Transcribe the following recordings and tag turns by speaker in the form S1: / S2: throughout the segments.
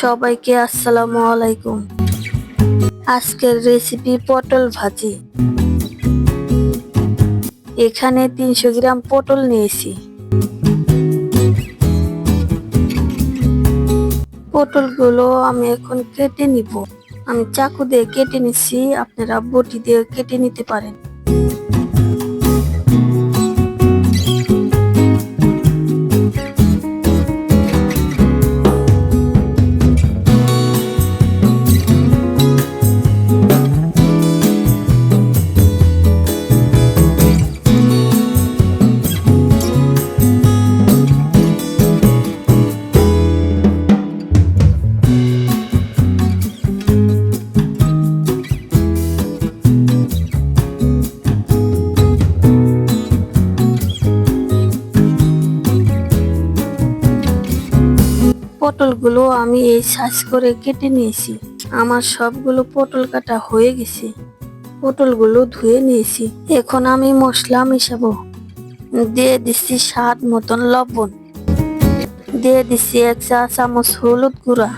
S1: সবাইকে আসসালামু আলাইকুম। আজকের রেসিপি পটল ভাজি। এখানে তিনশো গ্রাম পটল নিয়েছি। পটলগুলো আমি এখন কেটে নিব। আমি চাকু দিয়ে কেটে নিচ্ছি আপনারা বটি দিয়ে কেটে নিতে পারেন। পটলগুলো আমি এই সাইজ করে কেটে নিয়েছি। আমার সবগুলো পটল কাটা হয়ে গেছে। পটলগুলো ধুয়ে নিয়েছি। এখন আমি মশলা মিশাবো। দিয়ে দিচ্ছি স্বাদ মতন লবণ। দিয়ে দিচ্ছি এক চা চামচ হলুদ গুঁড়া।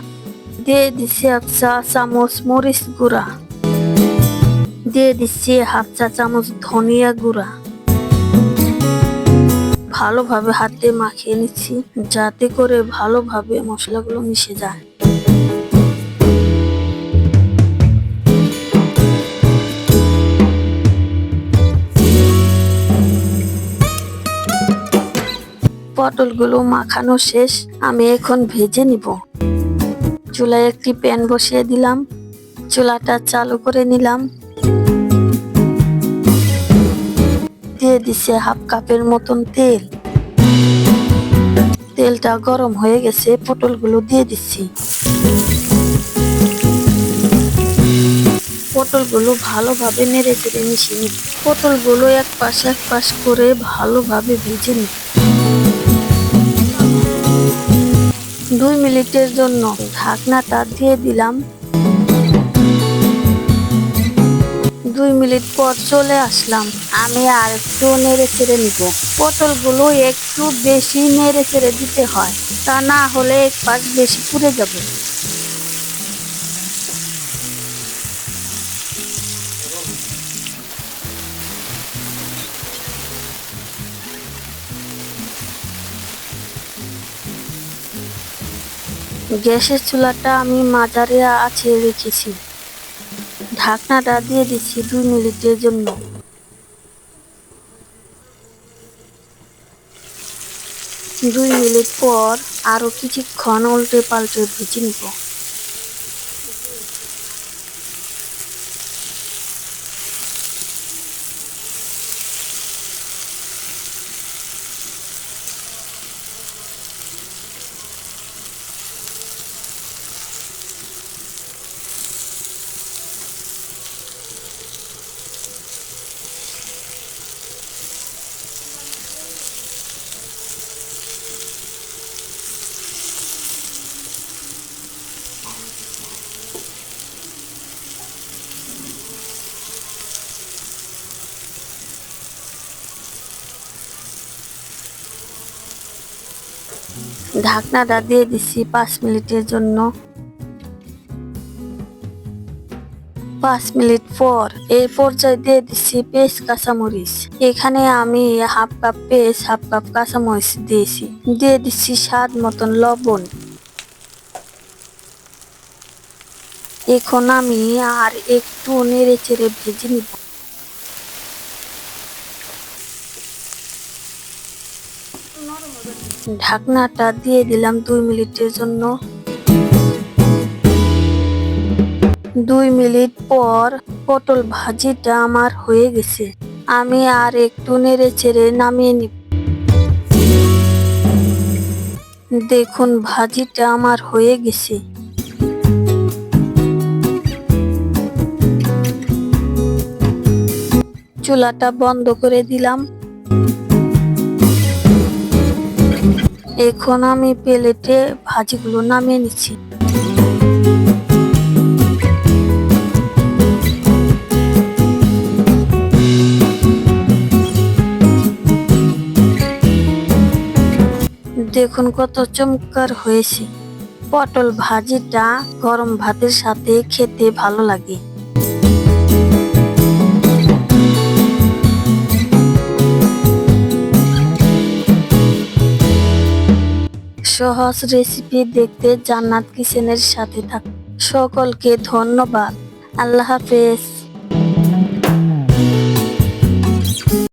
S1: দিয়ে দিচ্ছি এক চা চামচ মরিচ গুঁড়া। দিয়ে দিচ্ছি হাফ চা চামচ ধনিয়া গুঁড়া। ভালোভাবে হাতে মাখিয়ে নিচ্ছি, যাতে করে ভালোভাবে মশলাগুলো মিশে যায়। পটলগুলো মাখানো শেষ, আমি এখন ভেজে নিব। চুলায় একটি প্যান বসিয়ে দিলাম। চুলাটা চালু করে নিলাম। দিছে হাফ কাপের মতন তেল। তেলটা গরম হয়ে গেছে, পটলগুলো দিয়ে দিচ্ছি। পটলগুলো ভালোভাবে নেড়ে চেড়ে মিশিয়ে নিব। পটলগুলো এক পাশ এক পাশ করে ভালোভাবে ভেজে নিব। দুই মিনিটের জন্য ঢাকনাটা দিয়ে দিলাম। দুই মিনিট পর চলে আসলাম। আমি আর একটু নেড়ে চেড়ে নিব। পটলগুলো একটু বেশি নেড়ে চেড়ে দিতে হয়। তা না হলে এক পাশ বেশি পুড়ে যাবে। গ্যাসের চুলাটা আমি মাঝারে আছে রেখেছি। ঢাকনাটা দিয়ে দিচ্ছি দুই মিনিটের জন্য। দুই মিনিট পর আরও কিছুক্ষণ উল্টে পাল্টে ভেজে নিব। ঢাকনাটা দিয়ে দিচ্ছি পাঁচ মিনিটের জন্য। পাঁচ মিনিট পর এই পর্যায়ে দিয়ে দিচ্ছি পেস্ট কাঁচামরিচ। এখানে আমি half cup paste, half cup কাঁচামরিচ দিয়েছি। দিয়ে দিচ্ছি স্বাদ মতন লবণ। এখন আমি আর একটু নেড়ে চেড়ে ভেজে নিব। ঢাকনাটা দিয়ে দিলাম দুই মিনিটের জন্য। দুই মিনিট পর পটল ভাজিটা আমার হয়ে গেছে। আমি আর একটু নেড়ে চেড়ে নামিয়ে নিব। দেখুন, ভাজিটা আমার হয়ে গেছে। চুলাটা বন্ধ করে দিলাম। এখন আমি প্লেটে ভাজিগুলো নামিয়ে নিচ্ছি। দেখুন কত চমৎকার হয়েছে। পটল ভাজিটা গরম ভাতের সাথে খেতে ভালো লাগে। সহজ রেসিপি দেখতে জান্নাত কিচেনের সাথে থাক। সকলকে ধন্যবাদ। আল্লাহ হাফেজ।